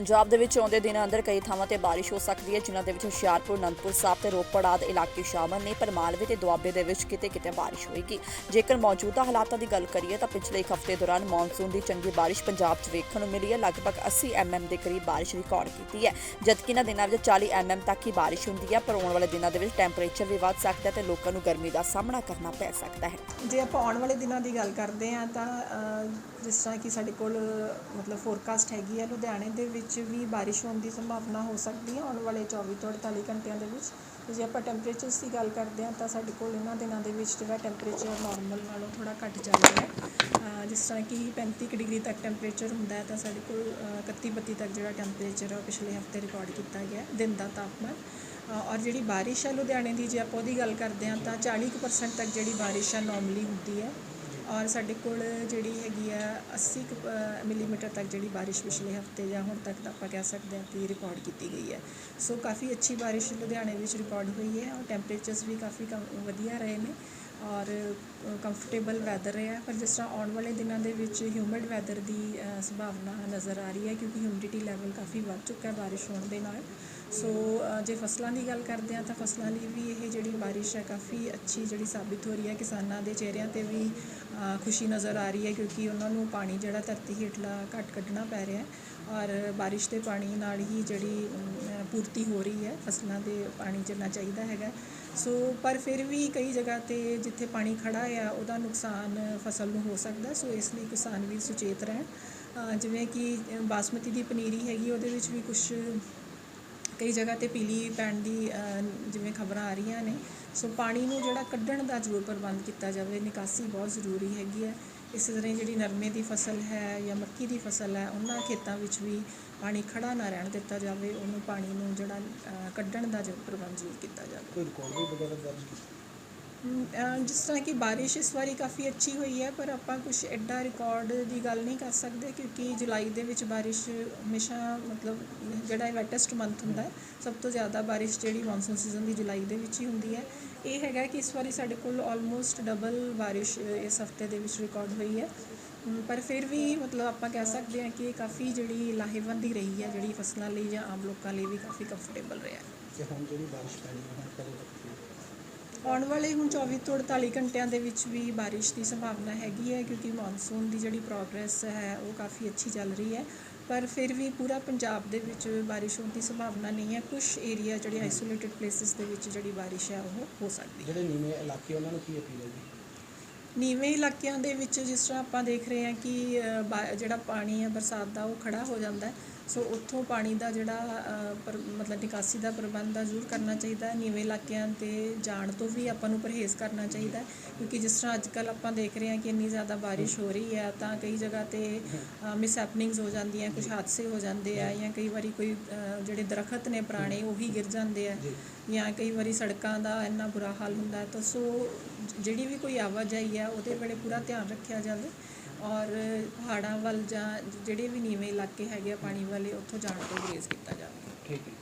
ਪੰਜਾਬ ਦੇ ਵਿੱਚ ਆਉਂਦੇ ਦਿਨਾਂ ਅੰਦਰ ਕਈ ਥਾਵਾਂ ਤੇ ਬਾਰਿਸ਼ ਹੋ ਸਕਦੀ ਹੈ, ਜਿਨ੍ਹਾਂ ਦੇ ਵਿੱਚ ਹੁਸ਼ਿਆਰਪੁਰ, ਅਨੰਦਪੁਰ ਸਾਹਿਬ ਤੇ ਰੋਪੜ ਆਦਿ ਇਲਾਕੇ ਸ਼ਾਮਲ ਨੇ, ਪਰ ਮਾਲਵੇ ਤੇ ਦੁਆਬੇ ਦੇ ਵਿੱਚ ਕਿਤੇ-ਕਿਤੇ ਬਾਰਿਸ਼ ਹੋਏਗੀ। ਜੇਕਰ ਮੌਜੂਦਾ ਹਾਲਾਤਾਂ ਦੀ ਗੱਲ ਕਰੀਏ ਤਾਂ ਪਿਛਲੇ ਇੱਕ ਹਫ਼ਤੇ ਦੌਰਾਨ ਮੌਨਸੂਨ ਦੀ ਚੰਗੀ ਬਾਰਿਸ਼ ਪੰਜਾਬ 'ਚ ਵੇਖਣ ਨੂੰ ਮਿਲੀ ਹੈ। ਲਗਭਗ 80 ਐਮਐਮ ਦੇ ਕਰੀਬ ਬਾਰਿਸ਼ ਰਿਕਾਰਡ ਕੀਤੀ ਹੈ, ਜਦਕਿ ਇਹਨਾਂ ਦਿਨਾਂ ਵਿੱਚ 40 ਐਮਐਮ ਤੱਕ ਹੀ ਬਾਰਿਸ਼ ਹੁੰਦੀ ਹੈ। ਪਰ ਆਉਣ ਵਾਲੇ ਦਿਨਾਂ ਦੇ ਵਿੱਚ ਟੈਂਪਰੇਚਰ ਵੀ ਵੱਧ ਸਕਦਾ ਹੈ ਤੇ ਲੋਕਾਂ ਨੂੰ ਗਰਮੀ ਦਾ ਸਾਹਮਣਾ ਕਰਨਾ ਪੈ ਸਕਦਾ ਹੈ। ਜੇ ਆਪਾਂ ਆਉਣ ਵਾਲੇ ਦਿਨਾਂ ਦੀ ਗੱਲ ਕਰਦੇ ਹਾਂ ਤਾਂ ਜਿਸ ਤਰ੍ਹਾਂ ਕਿ ਸਾਡੇ ਕੋਲ ਮਤਲਬ ਫੋਰਕਾਸਟ ਹੈਗੀ ਹੈ, ਲੁਧਿਆਣੇ ਦੇ ਵਿੱਚ ਵੀ ਬਾਰਿਸ਼ ਹੋਣ ਦੀ ਸੰਭਾਵਨਾ ਹੋ ਸਕਦੀ ਹੈ ਆਉਣ ਵਾਲੇ 24 ਤੋਂ 48 ਘੰਟਿਆਂ ਦੇ ਵਿੱਚ। ਜੇ ਆਪਾਂ ਟੈਂਪਰੇਚਰਸ ਦੀ ਗੱਲ ਕਰਦੇ ਹਾਂ ਤਾਂ ਸਾਡੇ ਕੋਲ ਇਹਨਾਂ ਦਿਨਾਂ ਦੇ ਵਿੱਚ ਜਿਹੜਾ ਟੈਂਪਰੇਚਰ ਨਾਰਮਲ ਨਾਲੋਂ ਥੋੜਾ ਘੱਟ ਚੱਲ ਰਿਹਾ ਹੈ। ਜਿਸ ਤਰ੍ਹਾਂ ਕਿ 35 ਕੁ ਡਿਗਰੀ ਤੱਕ ਟੈਂਪਰੇਚਰ ਹੁੰਦਾ ਹੈ ਤਾਂ ਸਾਡੇ ਕੋਲ ਅ, 31 32 ਤੱਕ ਜਿਹੜਾ ਟੈਂਪਰੇਚਰ ਹੈ ਉਹ ਪਿਛਲੇ ਹਫ਼ਤੇ ਰਿਕਾਰਡ ਕੀਤਾ ਗਿਆ ਦਿਨ ਦਾ ਤਾਪਮਾਨ। ਔਰ ਜਿਹੜੀ ਬਾਰਿਸ਼ ਹੈ ਲੁਧਿਆਣੇ ਦੀ ਜੇ ਆਪਾਂ ਉਹਦੀ ਗੱਲ ਕਰਦੇ ਹਾਂ ਤਾਂ 40% ਤੱਕ ਜਿਹੜੀ ਬਾਰਿਸ਼ ਹੈ ਨਾਰਮਲੀ ਹੁੰਦੀ ਹੈ। ਔਰ ਸਾਡੇ ਕੋਲ ਜਿਹੜੀ ਹੈਗੀ ਆ 80 ਕੁ, ਮਿਲੀਮੀਟਰ ਤੱਕ ਜਿਹੜੀ ਬਾਰਿਸ਼ ਪਿਛਲੇ ਹਫ਼ਤੇ ਜਾਂ ਹੁਣ ਤੱਕ ਦਾ ਆਪਾਂ ਕਹਿ ਸਕਦੇ ਹਾਂ ਕਿ ਰਿਕਾਰਡ ਕੀਤੀ ਗਈ ਹੈ। ਸੋ ਕਾਫੀ ਅੱਛੀ ਬਾਰਿਸ਼ ਲੁਧਿਆਣੇ ਵਿੱਚ ਰਿਕਾਰਡ ਹੋਈ ਹੈ ਔਰ ਟੈਂਪਰੇਚਰਸ ਵੀ ਕਾਫੀ ਕਮ- ਵਧੀਆ ਰਹੇ ਨੇ ਔਰ ਕੰਫਰਟੇਬਲ ਵੈਦਰ ਰਿਹਾ। ਪਰ ਜਿਸ ਤਰ੍ਹਾਂ ਆਉਣ ਵਾਲੇ ਦਿਨਾਂ ਦੇ ਵਿੱਚ ਹਿਊਮਿਡ ਵੈਦਰ ਦੀ ਸੰਭਾਵਨਾ ਨਜ਼ਰ ਆ ਰਹੀ ਹੈ ਕਿਉਂਕਿ ਹਿਊਮਿਡਿਟੀ ਲੈਵਲ ਕਾਫੀ ਵੱਧ ਚੁੱਕਾ ਹੈ ਬਾਰਿਸ਼ ਹੋਣ ਦੇ ਨਾਲ। ਸੋ ਜੇ ਫਸਲਾਂ ਦੀ ਗੱਲ ਕਰਦੇ ਹਾਂ ਤਾਂ ਫਸਲਾਂ ਲਈ ਵੀ ਇਹ ਜਿਹੜੀ ਬਾਰਿਸ਼ ਹੈ ਕਾਫੀ ਅੱਛੀ ਜਿਹੜੀ ਸਾਬਿਤ ਹੋ ਰਹੀ ਹੈ। ਕਿਸਾਨਾਂ ਦੇ ਚਿਹਰਿਆਂ ਤੇ ਵੀ ਖੁਸ਼ੀ ਨਜ਼ਰ ਆ ਰਹੀ ਹੈ ਕਿਉਂਕਿ ਉਹਨਾਂ ਨੂੰ ਪਾਣੀ ਜਿਹੜਾ ਧਰਤੀ ਹੇਠਲਾ ਘੱਟ ਕੱਢਣਾ ਪੈ ਰਿਹਾ ਔਰ ਬਾਰਿਸ਼ ਦੇ ਪਾਣੀ ਨਾਲ ਹੀ ਜਿਹੜੀ ਪੂਰਤੀ ਹੋ ਰਹੀ ਹੈ। ਫਸਲਾਂ ਦੇ ਪਾਣੀ ਜਿੰਨਾ ਚਾਹੀਦਾ ਹੈਗਾ। ਸੋ ਪਰ ਫਿਰ ਵੀ ਕਈ ਜਗ੍ਹਾ ਤੇ ਜਿੱਥੇ ਪਾਣੀ ਖੜਾ ਆ, ਉਹਦਾ ਨੁਕਸਾਨ ਫਸਲ ਨੂੰ ਹੋ ਸਕਦਾ। ਸੋ ਇਸ ਲਈ ਕਿਸਾਨ ਵੀ ਸੁਚੇਤ ਰਹਿਣ। ਜਿਵੇਂ ਕਿ ਬਾਸਮਤੀ ਦੀ ਪਨੀਰੀ ਹੈਗੀ, ਉਹਦੇ ਵਿੱਚ ਵੀ ਕੁਝ ਕਈ ਜਗ੍ਹਾ ਤੇ ਪੀਲੀ ਪੈਣ ਦੀ ਜਿਵੇਂ ਖਬਰਾਂ ਆ ਰਹੀਆਂ ਨੇ। ਸੋ ਪਾਣੀ ਨੂੰ ਜਿਹੜਾ ਕੱਢਣ ਦਾ ਜ਼ਰੂਰ ਪ੍ਰਬੰਧ ਕੀਤਾ ਜਾਵੇ, ਨਿਕਾਸੀ ਬਹੁਤ ਜ਼ਰੂਰੀ ਹੈਗੀ ਹੈ। ਇਸੇ ਤਰ੍ਹਾਂ ਹੀ ਜਿਹੜੀ ਨਰਮੇ ਦੀ ਫਸਲ ਹੈ ਜਾਂ ਮੱਕੀ ਦੀ ਫਸਲ ਹੈ, ਉਹਨਾਂ ਖੇਤਾਂ ਵਿੱਚ ਵੀ ਪਾਣੀ ਖੜਾ ਨਾ ਰਹਿਣ ਦਿੱਤਾ ਜਾਵੇ। ਉਹਨੂੰ ਪਾਣੀ ਨੂੰ ਜਿਹੜਾ ਕੱਢਣ ਦਾ ਜ਼ਰੂਰ ਪ੍ਰਬੰਧ ਜ਼ਰੂਰ ਕੀਤਾ ਜਾਵੇ। ਕੋਈ ਰਿਕਾਰਡ ਵਗੈਰਾ ਦਰਜ ਕੀਤਾ? ਜਿਸ ਤਰ੍ਹਾਂ ਕਿ ਬਾਰਿਸ਼ ਇਸ ਵਾਰੀ ਕਾਫੀ ਅੱਛੀ ਹੋਈ ਹੈ, ਪਰ ਆਪਾਂ ਕੁਝ ਐਡਾ ਰਿਕਾਰਡ ਦੀ ਗੱਲ ਨਹੀਂ ਕਰ ਸਕਦੇ ਕਿਉਂਕਿ ਜੁਲਾਈ ਦੇ ਵਿੱਚ ਬਾਰਿਸ਼ ਹਮੇਸ਼ਾ ਮਤਲਬ ਜਿਹੜਾ ਵੈਟੈਸਟ ਮੰਥ ਹੁੰਦਾ ਹੈ, ਸਭ ਤੋਂ ਜ਼ਿਆਦਾ ਬਾਰਿਸ਼ ਜਿਹੜੀ ਮੌਨਸੂਨ ਸੀਜ਼ਨ ਦੀ ਜੁਲਾਈ ਦੇ ਵਿੱਚ ਹੀ ਹੁੰਦੀ ਹੈ। ਇਹ ਹੈਗਾ ਕਿ ਇਸ ਵਾਰੀ ਸਾਡੇ ਕੋਲ ਆਲਮੋਸਟ ਡਬਲ ਬਾਰਿਸ਼ ਇਸ ਹਫ਼ਤੇ ਦੇ ਵਿੱਚ ਰਿਕਾਰਡ ਹੋਈ ਹੈ। ਪਰ ਫਿਰ ਵੀ ਮਤਲਬ ਆਪਾਂ ਕਹਿ ਸਕਦੇ ਹਾਂ ਕਿ ਇਹ ਕਾਫੀ ਜਿਹੜੀ ਲਾਹੇਵੰਦੀ ਰਹੀ ਹੈ, ਜਿਹੜੀ ਫਸਲਾਂ ਲਈ ਜਾਂ ਆਮ ਲੋਕਾਂ ਲਈ ਵੀ ਕਾਫੀ ਕੰਫਰਟੇਬਲ ਰਿਹਾ ਹੈ। ਕਿ ਹੁਣ ਜਿਹੜੀ ਬਾਰਿਸ਼ ਪੈਣੀ ਹੈ, ਹੁਣ ਕਦੋਂ ਤੱਕ ਆਉਣ ਵਾਲੇ ਹੁਣ 24 ਤੋਂ 48 ਘੰਟਿਆਂ ਦੇ ਵਿੱਚ ਵੀ ਬਾਰਿਸ਼ ਦੀ ਸੰਭਾਵਨਾ ਹੈਗੀ ਹੈ ਕਿਉਂਕਿ ਮੌਨਸੂਨ ਦੀ ਜਿਹੜੀ ਪ੍ਰੋਗਰੈਸ ਹੈ ਉਹ ਕਾਫੀ ਅੱਛੀ ਚੱਲ ਰਹੀ ਹੈ। ਪਰ ਫਿਰ ਵੀ ਪੂਰਾ ਪੰਜਾਬ ਦੇ ਵਿੱਚ ਬਾਰਿਸ਼ ਹੋਣ ਦੀ ਸੰਭਾਵਨਾ ਨਹੀਂ ਹੈ। ਕੁਝ ਏਰੀਆ ਜਿਹੜੇ ਆਈਸੋਲੇਟਡ ਪਲੇਸਿਸ ਦੇ ਵਿੱਚ ਜਿਹੜੀ ਬਾਰਿਸ਼ ਹੈ ਉਹ ਹੋ ਸਕਦੀ ਹੈ। ਜਿਹੜੇ ਨੀਵੇਂ ਇਲਾਕੇ ਉਹਨਾਂ ਨੂੰ ਕੀ ਅਪੀਲ ਹੈ ਜੀ? ਨੀਵੇਂ ਇਲਾਕਿਆਂ ਦੇ ਵਿੱਚ ਜਿਸ ਤਰ੍ਹਾਂ ਆਪਾਂ ਦੇਖ ਰਹੇ ਹਾਂ ਕਿ ਜਿਹੜਾ ਪਾਣੀ ਹੈ ਬਰਸਾਤ ਦਾ ਉਹ ਖੜਾ ਹੋ ਜਾਂਦਾ ਹੈ। ਸੋ ਉੱਥੋਂ ਪਾਣੀ ਦਾ ਜਿਹੜਾ ਅ, ਪਰ ਮਤਲਬ ਨਿਕਾਸੀ ਦਾ ਪ੍ਰਬੰਧ ਆ ਜ਼ਰੂਰ ਕਰਨਾ ਚਾਹੀਦਾ ਨੀਵੇਂ ਇਲਾਕਿਆਂ ਤੇ ਜਾਣ ਤੋਂ ਵੀ ਆਪਾਂ ਨੂੰ ਪਰਹੇਜ਼ ਕਰਨਾ ਚਾਹੀਦਾ ਕਿਉਂਕਿ ਜਿਸ ਤਰ੍ਹਾਂ ਅੱਜ ਕੱਲ ਆਪਾਂ ਦੇਖ ਰਹੇ ਹਾਂ ਕਿ ਇੰਨੀ ਜ਼ਿਆਦਾ ਬਾਰਿਸ਼ ਹੋ ਰਹੀ ਹੈ ਤਾਂ ਕਈ ਜਗ੍ਹਾ ਤੇ ਮਿਸ ਹੈਪਨਿੰਗਸ ਹੋ ਜਾਂਦੀਆਂ ਕੁਝ ਹਾਦਸੇ ਹੋ ਜਾਂਦੇ ਆ ਜਾਂ ਕਈ ਵਾਰੀ ਕੋਈ ਜਿਹੜੇ ਦਰਖਤ ਨੇ ਪੁਰਾਣੇ ਉਹੀ ਗਿਰ ਜਾਂਦੇ ਆ ਜਾਂ ਕਈ ਵਾਰੀ ਸੜਕਾਂ ਦਾ ਇੰਨਾ ਬੁਰਾ ਹਾਲ ਹੁੰਦਾ ਤਾਂ ਸੋ ਜਿਹੜੀ ਵੀ ਕੋਈ ਆਵਾਜਾਈ ਆ ਉਹਦੇ ਵੇਲੇ ਪੂਰਾ ਧਿਆਨ ਰੱਖਿਆ ਜਾਵੇ। ਔਰ ਪਹਾੜਾਂ ਵੱਲ ਜਾਂ ਜਿਹੜੇ ਵੀ ਨੀਵੇਂ ਇਲਾਕੇ ਹੈਗੇ ਆ ਪਾਣੀ ਵਾਲੇ, ਉੱਥੋਂ ਜਾਣ ਤੋਂ ਗੁਰੇਜ਼ ਕੀਤਾ ਜਾਵੇ ਠੀਕ ਹੈ।